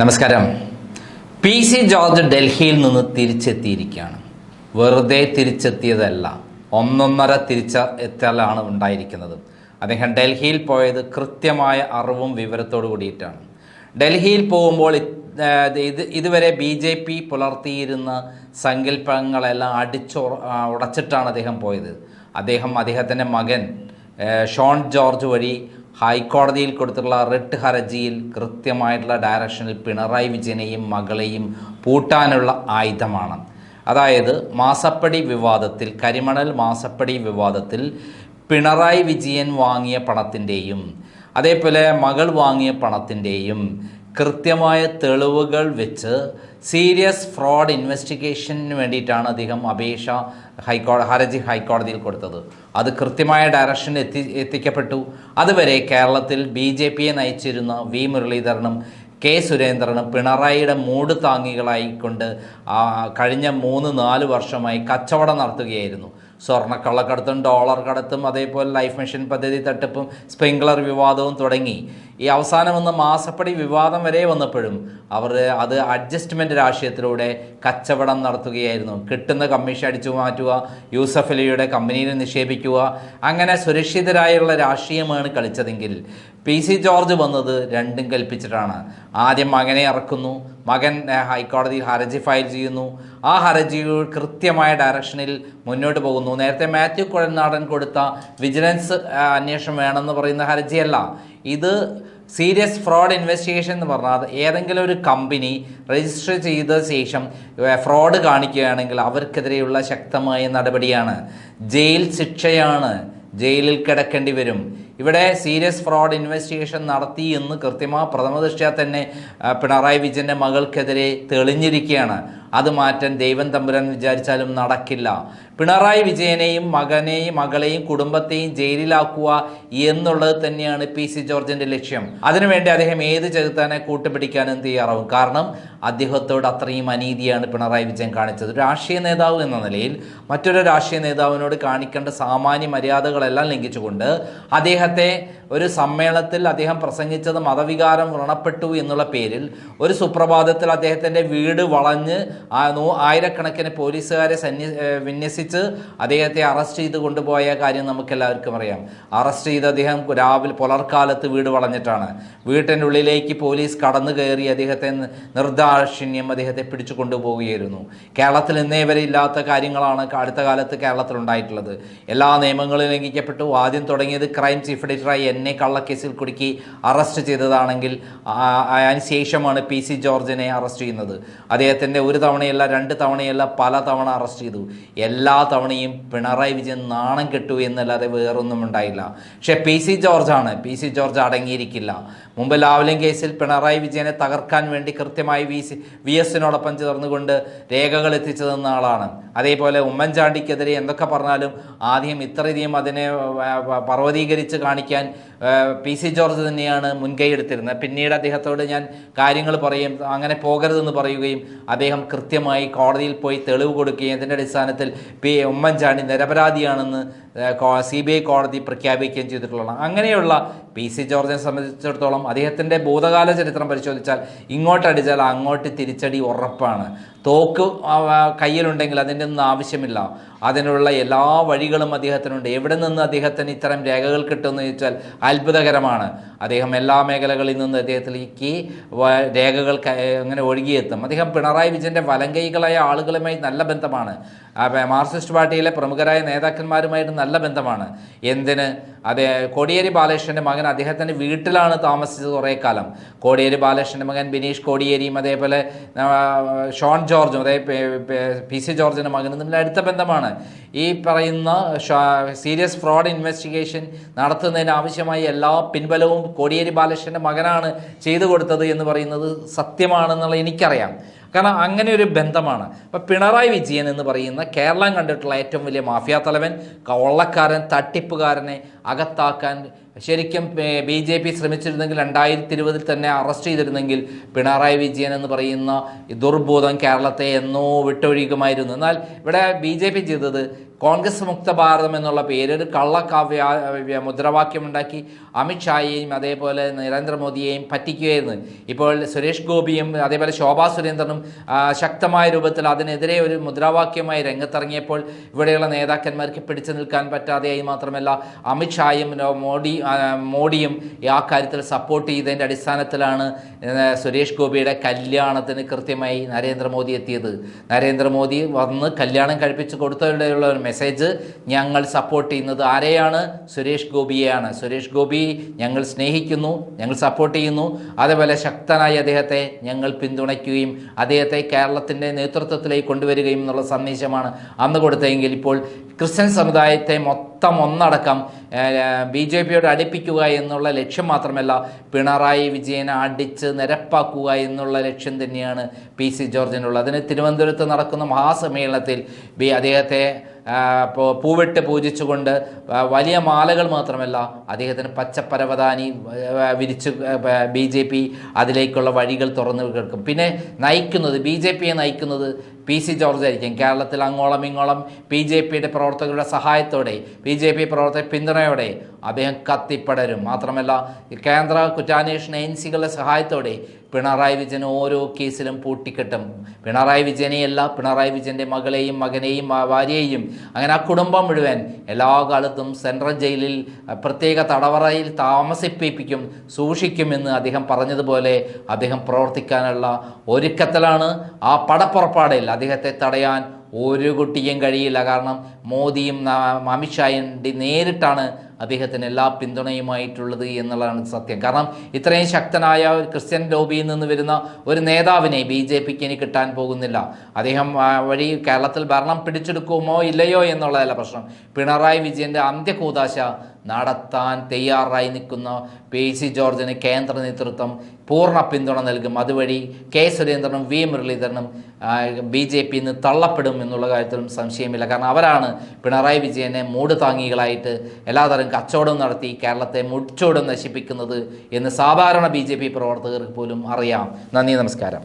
നമസ്കാരം. P C George ഡൽഹിയിൽ നിന്ന് തിരിച്ചെത്തിയിരിക്കുകയാണ്. വെറുതെ തിരിച്ചെത്തിയതല്ല ഒന്നൊന്നര തിരിച്ച എത്തലാണ് ഉണ്ടായിരിക്കുന്നത്. അദ്ദേഹം ഡൽഹിയിൽ പോയത് കൃത്യമായ അറിവും വിവരത്തോടു കൂടിയിട്ടാണ്. ഡൽഹിയിൽ പോകുമ്പോൾ ഇത് ഇത് ഇതുവരെ ബി ജെ പി പുലർത്തിയിരുന്ന സങ്കല്പങ്ങളെല്ലാം അടിച്ചു ഉടച്ചിട്ടാണ് അദ്ദേഹം പോയത്. അദ്ദേഹം അദ്ദേഹത്തിന്റെ മകൻ ഷോൺ ജോർജ് വഴി ഹൈക്കോടതിയിൽ കൊടുത്തിട്ടുള്ള റിട്ട് ഹർജിയിൽ കൃത്യമായിട്ടുള്ള ഡയറക്ഷനിൽ പിണറായി വിജയനെയും മകളെയും പൂട്ടാനുള്ള ആയുധമാണ്. അതായത് മാസപ്പടി വിവാദത്തിൽ കരിമണൽ മാസപ്പടി വിവാദത്തിൽ പിണറായി വിജയൻ വാങ്ങിയ പണത്തിന്റെയും അതേപോലെ മകൾ വാങ്ങിയ പണത്തിന്റെയും കൃത്യമായ തെളിവുകൾ വെച്ച് സീരിയസ് ഫ്രോഡ് ഇൻവെസ്റ്റിഗേഷന് വേണ്ടിയിട്ടാണ് അദ്ദേഹം അപേക്ഷ ഹൈക്കോടതി ഹർജി ഹൈക്കോടതിയിൽ കൊടുത്തത്. അത് കൃത്യമായ ഡയറക്ഷൻ എത്തി എത്തിക്കപ്പെട്ടു. അതുവരെ കേരളത്തിൽ ബി ജെ പിയെ നയിച്ചിരുന്ന വി മുരളീധരനും കെ സുരേന്ദ്രനും പിണറായിയുടെ മൂട് താങ്ങികളായിക്കൊണ്ട് കഴിഞ്ഞ മൂന്ന് നാല് വർഷമായി കച്ചവടം നടത്തുകയായിരുന്നു. സ്വർണക്കള്ളക്കടത്തും ഡോളർ കടത്തും അതേപോലെ ലൈഫ് മിഷൻ പദ്ധതി തട്ടിപ്പും സ്പ്രിംഗ്ലർ വിവാദവും തുടങ്ങി. ഈ അവസാനം വന്ന മാസപ്പടി വിവാദം വരെ വന്നപ്പോഴും അവർ അത് അഡ്ജസ്റ്റ്മെന്റ് രാഷ്ട്രീയത്തിലൂടെ കച്ചവടം നടത്തുകയായിരുന്നു. കിട്ടുന്ന കമ്മീഷൻ അടിച്ചു മാറ്റുക യൂസഫ് അലിയുടെ കമ്പനിയിൽ നിക്ഷേപിക്കുക അങ്ങനെ സുരക്ഷിതരായുള്ള രാഷ്ട്രീയമാണ് കളിച്ചതെങ്കിൽ പി സി ജോർജ് വന്നത് രണ്ടും കൽപ്പിച്ചിട്ടാണ്. ആദ്യം മകനെ ഇറക്കുന്നു മകൻ ഹൈക്കോടതിയിൽ ഹർജി ഫയൽ ചെയ്യുന്നു. ആ ഹർജി കൃത്യമായ ഡയറക്ഷനിൽ മുന്നോട്ട് പോകുന്നു. നേരത്തെ മാത്യു കുഴൽനാടൻ കൊടുത്ത വിജിലൻസ് അന്വേഷണം വേണമെന്ന് പറയുന്ന ഹർജിയല്ല. ഇത് സീരിയസ് ഫ്രോഡ് ഇൻവെസ്റ്റിഗേഷൻ എന്ന് പറഞ്ഞാൽ ഏതെങ്കിലും ഒരു കമ്പനി രജിസ്റ്റർ ചെയ്ത ശേഷം ഫ്രോഡ് കാണിക്കുകയാണെങ്കിൽ അവർക്കെതിരെയുള്ള ശക്തമായ നടപടിയാണ്. ജയിൽ ശിക്ഷയാണ്. ജയിലിൽ കിടക്കേണ്ടി വരും. ഇവിടെ സീരിയസ് ഫ്രോഡ് ഇൻവെസ്റ്റിഗേഷൻ നടത്തി എന്ന് കൃത്യമായി പ്രഥമദൃഷ്ട്യാ തന്നെ പിണറായി വിജയന്റെ മകൾക്കെതിരെ തെളിഞ്ഞിരിക്കുകയാണ്. അത് മാറ്റാൻ ദൈവം തമ്പുരാൻ വിചാരിച്ചാലും നടക്കില്ല. പിണറായി വിജയനെയും മകനെയും മകളെയും കുടുംബത്തെയും ജയിലിലാക്കുക എന്നുള്ളത് തന്നെയാണ് പി സി ജോർജിന്റെ ലക്ഷ്യം. അതിനുവേണ്ടി അദ്ദേഹം ഏത് ചെകുത്താനെ കൂട്ടുപിടിക്കാനും തയ്യാറാവും കാരണം അദ്ദേഹത്തോട് അത്രയും അനീതിയാണ് പിണറായി വിജയൻ കാണിച്ചത്. രാഷ്ട്രീയ നേതാവ് എന്ന നിലയിൽ മറ്റൊരു രാഷ്ട്രീയ നേതാവിനോട് കാണിക്കേണ്ട സാമാന്യ മര്യാദകളെല്ലാം ലംഘിച്ചുകൊണ്ട് അദ്ദേഹത്തെ ഒരു സമ്മേളനത്തിൽ അദ്ദേഹം പ്രസംഗിച്ചത് മതവികാരം വ്രണപ്പെട്ടു എന്നുള്ള പേരിൽ ഒരു സുപ്രഭാതത്തിൽ അദ്ദേഹത്തിന്റെ വീട് വളഞ്ഞ് ആയിരക്കണക്കിന് പോലീസുകാരെ സന്യ വിന്യസിച്ച് അദ്ദേഹത്തെ അറസ്റ്റ് ചെയ്ത് കൊണ്ടുപോയ കാര്യം നമുക്കെല്ലാവർക്കും അറിയാം. അറസ്റ്റ് ചെയ്ത് അദ്ദേഹം രാവിലെ പുലർക്കാലത്ത് വീട് വളഞ്ഞിട്ടാണ്. വീട്ടിന്റെ ഉള്ളിലേക്ക് പോലീസ് കടന്നു കയറി അദ്ദേഹത്തെ നിർദാക്ഷിണ്യം അദ്ദേഹത്തെ പിടിച്ചു കൊണ്ടുപോവുകയായിരുന്നു. കേരളത്തിൽ ഇന്നേ വരെ ഇല്ലാത്ത കാര്യങ്ങളാണ് അടുത്ത കാലത്ത് കേരളത്തിൽ ഉണ്ടായിട്ടുള്ളത് എല്ലാ നിയമങ്ങളും ലംഘിക്കപ്പെട്ടു. ആദ്യം തുടങ്ങിയത് ക്രൈം ചീഫ് എഡിറ്ററായി എന്നെ കള്ളക്കേസിൽ കുടുക്കി അറസ്റ്റ് ചെയ്തതാണെങ്കിൽ ആ- അതിന് ശേഷമാണ് പി സി ജോർജിനെ അറസ്റ്റ് ചെയ്യുന്നത്. അദ്ദേഹത്തിന്റെ ഒരു തവണയല്ല രണ്ട് തവണയല്ല പല തവണ അറസ്റ്റ് ചെയ്തു. എല്ലാ തവണയും പിണറായി വിജയൻ നാണം കെട്ടു എന്നല്ലാതെ വേറൊന്നും ഉണ്ടായില്ല. പക്ഷേ പി സി ജോർജാണ്. പി സി ജോർജ് അടങ്ങിയിരിക്കില്ല. മുമ്പ് ലാവ്ലിൻ കേസിൽ പിണറായി വിജയനെ തകർക്കാൻ വേണ്ടി കൃത്യമായി വി സി വി എസിനോടൊപ്പം ചേർന്നുകൊണ്ട് രേഖകൾ എത്തിച്ചു തന്ന ആളാണ്. അതേപോലെ ഉമ്മൻചാണ്ടിക്കെതിരെ എന്തൊക്കെ പറഞ്ഞാലും ആദ്യം ഇത്രയധികം അതിനെ പർവതീകരിച്ച് കാണിക്കാൻ പി സി ജോർജ് തന്നെയാണ് മുൻകൈ എടുത്തിരുന്നത്. പിന്നീട് അദ്ദേഹത്തോട് ഞാൻ കാര്യങ്ങൾ പറയും അങ്ങനെ പോകരുതെന്ന് പറയുകയും അദ്ദേഹം കൃത്യമായി കോടതിയിൽ പോയി തെളിവ് കൊടുക്കുകയും അതിന്റെ അടിസ്ഥാനത്തിൽ പി ഉമ്മൻചാണ്ടി നിരപരാധിയാണെന്ന് സി ബി ഐ കോടതി പ്രഖ്യാപിക്കുകയും ചെയ്തിട്ടുള്ളതാണ്. അങ്ങനെയുള്ള പി സി ജോർജിനെ സംബന്ധിച്ചിടത്തോളം അദ്ദേഹത്തിന്റെ ഭൂതകാല ചരിത്രം പരിശോധിച്ചാൽ ഇങ്ങോട്ടടിച്ചാൽ അങ്ങോട്ട് തിരിച്ചടി ഉറപ്പാണ്. തോക്ക് കയ്യിലുണ്ടെങ്കിൽ അതിന്റെ ഒന്നും ആവശ്യമില്ല. അതിനുള്ള എല്ലാ വഴികളും അദ്ദേഹത്തിനുണ്ട്. എവിടെ നിന്ന് അദ്ദേഹത്തിന് ഇത്തരം രേഖകൾ കിട്ടുമെന്ന് ചോദിച്ചാൽ അത്ഭുതകരമാണ്. അദ്ദേഹം എല്ലാ മേഖലകളിൽ നിന്ന് അദ്ദേഹത്തിലേക്ക് രേഖകൾ അങ്ങനെ ഒഴുകിയെത്തും. അദ്ദേഹം പിണറായി വിജയന്റെ വലങ്കൈകളായ ആളുകളുമായി നല്ല ബന്ധമാണ്. മാർക്സിസ്റ്റ് പാർട്ടിയിലെ പ്രമുഖരായ നേതാക്കന്മാരുമായിട്ട് നല്ല ബന്ധമാണ്. എന്തിന്? അതേ കോടിയേരി ബാലകൃഷ്ണന്റെ മകൻ അദ്ദേഹത്തിന്റെ വീട്ടിലാണ് താമസിച്ചത് കുറേ കാലം. കോടിയേരി ബാലകൃഷ്ണന്റെ മകൻ ബിനീഷ് കോടിയേരിയും അതേപോലെ ഷോൺ ജോർജും അതേ പി സി ജോർജിന്റെ മകനും തമ്മിൽ അടുത്ത ബന്ധമാണ്. ഈ പറയുന്ന സീരിയസ് ഫ്രോഡ് ഇൻവെസ്റ്റിഗേഷൻ നടത്തുന്നതിന് ആവശ്യമായ എല്ലാ പിൻബലവും കോടിയേരി ബാലകൃഷ്ണന്റെ മകനാണ് ചെയ്തു കൊടുത്തത് എന്ന് പറയുന്നത് സത്യമാണെന്നുള്ള എനിക്കറിയാം. കാരണം അങ്ങനെ ഒരു ബന്ധമാണ്. അപ്പം പിണറായി വിജയൻ എന്ന് പറയുന്ന കേരളം കണ്ടിട്ടുള്ള ഏറ്റവും വലിയ മാഫിയ തലവൻ കൊള്ളക്കാരൻ തട്ടിപ്പുകാരനെ അകത്താക്കാൻ ശരിക്കും ബി ജെ പി ശ്രമിച്ചിരുന്നെങ്കിൽ രണ്ടായിരത്തി ഇരുപതിൽ തന്നെ അറസ്റ്റ് ചെയ്തിരുന്നെങ്കിൽ പിണറായി വിജയൻ എന്ന് പറയുന്ന ദുർബോധം കേരളത്തെ എന്നോ വിട്ടൊഴിയുമായിരുന്നു എന്നാൽ ഇവിടെ ബി ജെ പി ചെയ്തത് കോൺഗ്രസ് മുക്ത ഭാരതം എന്നുള്ള പേര് ഒരു കള്ളക്കാവ്യ മുദ്രാവാക്യമുണ്ടാക്കി അമിത്ഷായെയും അതേപോലെ നരേന്ദ്രമോദിയെയും പറ്റിക്കുകയായിരുന്നു. ഇപ്പോൾ സുരേഷ് ഗോപിയും അതേപോലെ ശോഭാ സുരേന്ദ്രനും ശക്തമായ രൂപത്തിൽ അതിനെതിരെ ഒരു മുദ്രാവാക്യമായി രംഗത്തിറങ്ങിയപ്പോൾ ഇവിടെയുള്ള നേതാക്കന്മാർക്ക് പിടിച്ചു നിൽക്കാൻ പറ്റാതെയായി മാത്രമല്ല അമിത്ഷായും മോഡി മോഡിയും ആ കാര്യത്തിൽ സപ്പോർട്ട് ചെയ്തതിന്റെ അടിസ്ഥാനത്തിലാണ് സുരേഷ് ഗോപിയുടെ കല്യാണത്തിന് കൃത്യമായി നരേന്ദ്രമോദി എത്തിയത്. നരേന്ദ്രമോദി വന്ന് കല്യാണം കഴിപ്പിച്ച് കൊടുത്തതിലുള്ള ഒരു മെസ്സേജ് ഞങ്ങൾ സപ്പോർട്ട് ചെയ്യുന്നത് ആരെയാണ്? സുരേഷ് ഗോപിയെയാണ്. സുരേഷ് ഗോപി ഞങ്ങൾ സ്നേഹിക്കുന്നു ഞങ്ങൾ സപ്പോർട്ട് ചെയ്യുന്നു. അതേപോലെ ശക്തനായി അദ്ദേഹത്തെ ഞങ്ങൾ പിന്തുണയ്ക്കുകയും അദ്ദേഹത്തെ കേരളത്തിന്റെ നേതൃത്വത്തിലേക്ക് കൊണ്ടുവരികയും എന്നുള്ള സന്ദേശമാണ് അന്ന് കൊടുത്തതെങ്കിൽ ഇപ്പോൾ ക്രിസ്ത്യൻ സമുദായത്തെ മൊത്തം ഒന്നടക്കം ബി ജെ പിയോട് അടുപ്പിക്കുക എന്നുള്ള ലക്ഷ്യം മാത്രമല്ല പിണറായി വിജയനെ അടിച്ച് നിരപ്പാക്കുക എന്നുള്ള ലക്ഷ്യം തന്നെയാണ് പി സി ജോർജിനുള്ളത്. അതിന് തിരുവനന്തപുരത്ത് നടക്കുന്ന മഹാസമ്മേളനത്തിൽ ബി അദ്ദേഹത്തെ പൂവിട്ട് പൂജിച്ചുകൊണ്ട് വലിയ മാലകൾ മാത്രമല്ല അദ്ദേഹത്തിന് പച്ചപ്പരവതാനി വിരിച്ച് ബി ജെ പി അതിലേക്കുള്ള വഴികൾ തുറന്നു കിടക്കും പിന്നെ നയിക്കുന്നത് ബി ജെ പിയെ നയിക്കുന്നത് പി സി ജോർജ് ആയിരിക്കും. കേരളത്തിൽ അങ്ങോളം ഇങ്ങോളം ബി ജെ പിയുടെ പ്രവർത്തകരുടെ സഹായത്തോടെ ബി ജെ പി പ്രവർത്തക പിന്തുണയോടെ അദ്ദേഹം കത്തിപ്പടരും. മാത്രമല്ല കേന്ദ്ര കുറ്റാന്വേഷണ ഏജൻസികളുടെ സഹായത്തോടെ പിണറായി വിജയൻ ഓരോ കേസിലും പൂട്ടിക്കെട്ടും. പിണറായി വിജയനെയല്ല പിണറായി വിജയന്റെ മകളെയും മകനെയും ഭാര്യയെയും അങ്ങനെ ആ കുടുംബം മുഴുവൻ എല്ലാ കാലത്തും സെൻട്രൽ ജയിലിൽ പ്രത്യേക തടവറയിൽ താമസിപ്പിക്കും സൂക്ഷിക്കുമെന്ന് അദ്ദേഹം പറഞ്ഞതുപോലെ അദ്ദേഹം പ്രവർത്തിക്കാനുള്ള ഒരുക്കത്തിലാണ് ആ പടപ്പുറപ്പാടിൽ അദ്ദേഹത്തെ തടയാൻ ഒരു കുട്ടിയും കഴിയില്ല. കാരണം മോദിയും അമിത്ഷായും നേരിട്ടാണ് അദ്ദേഹത്തിന് എല്ലാ പിന്തുണയുമായിട്ടുള്ളത് എന്നുള്ളതാണ് സത്യം. കാരണം ഇത്രയും ശക്തനായ ഒരു ക്രിസ്ത്യൻ ലോബിയിൽ നിന്ന് വരുന്ന ഒരു നേതാവിനെ ബി ജെ പിക്ക് ഇനി കിട്ടാൻ പോകുന്നില്ല. അദ്ദേഹം വഴി കേരളത്തിൽ ഭരണം പിടിച്ചെടുക്കുമോ ഇല്ലയോ എന്നുള്ളതല്ല പ്രശ്നം. പിണറായി വിജയന്റെ അന്ത്യകൂതാശ നടത്താൻ തയ്യാറായി നിൽക്കുന്ന പി സി ജോർജിന് കേന്ദ്ര നേതൃത്വം പൂർണ പിന്തുണ നൽകും. അതുവഴി കെ സുരേന്ദ്രനും വി മുരളീധരനും ബി ജെ പിയിൽ നിന്ന് തള്ളപ്പെടും എന്നുള്ള കാര്യത്തിലും സംശയമില്ല. കാരണം അവരാണ് പിണറായി വിജയനെ മൂട് താങ്ങികളായിട്ട് എല്ലാതരം കച്ചവടം നടത്തി കേരളത്തെ മുടിച്ചോടും നശിപ്പിക്കുന്നത് എന്ന് സാധാരണ ബി പി പ്രവർത്തകർക്ക് പോലും അറിയാം. നന്ദി നമസ്കാരം.